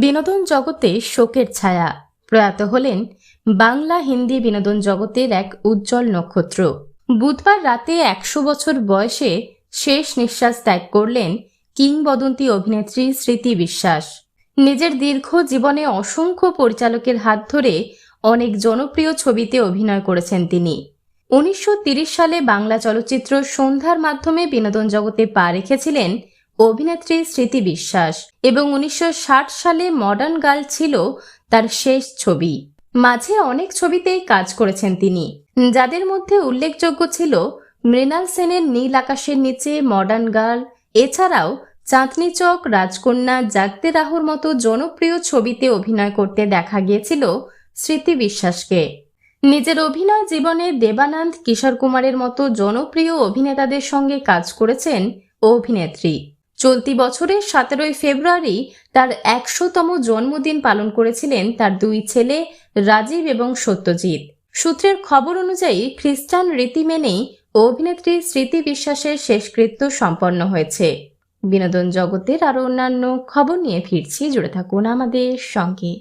বিনোদন জগতে শোকের ছায়া। প্রয়াত হলেন বাংলা হিন্দি বিনোদন জগতের এক উজ্জ্বল নক্ষত্র। বুধবার রাতে একশো বছর বয়সে শেষ নিঃশ্বাস ত্যাগ করলেন কিংবদন্তি অভিনেত্রী স্মৃতি বিশ্বাস। নিজের দীর্ঘ জীবনে অসংখ্য পরিচালকের হাত ধরে অনেক জনপ্রিয় ছবিতে অভিনয় করেছেন তিনি। উনিশশো সালে বাংলা চলচ্চিত্র সন্ধ্যার মাধ্যমে বিনোদন জগতে পা রেখেছিলেন অভিনেত্রী স্মৃতি বিশ্বাস এবং উনিশশো ষাট সালে মডার্ন গার্ল ছিল তার শেষ ছবি। মাঝে অনেক ছবিতেই কাজ করেছেন তিনি। যাদের মধ্যে উল্লেখযোগ্য ছিল মৃণাল সেনের নীল আকাশের নিচে মডার্ন গার্ল এছাড়াও চাঁদনি চক, রাজকন্যা, জাগতে রাহুর মতো জনপ্রিয় ছবিতে অভিনয় করতে দেখা গিয়েছিল স্মৃতি বিশ্বাসকে। নিজের অভিনয় জীবনে দেবানন্দ কিশোর কুমারের মতো জনপ্রিয় অভিনেতাদের সঙ্গে কাজ করেছেন অভিনেত্রী। চলতি বছরের সতেরোই ফেব্রুয়ারি তার একশোতম জন্মদিন পালন করেছিলেন তার দুই ছেলে রাজীব এবং সত্যজিৎ। সূত্রের খবর অনুযায়ী খ্রিস্টান রীতি মেনেই অভিনেত্রী স্মৃতি বিশ্বাসের শেষকৃত্য সম্পন্ন হয়েছে। বিনোদন জগতের আরও অন্যান্য খবর নিয়ে ফিরছি, জুড়ে থাকুন আমাদের সঙ্গে।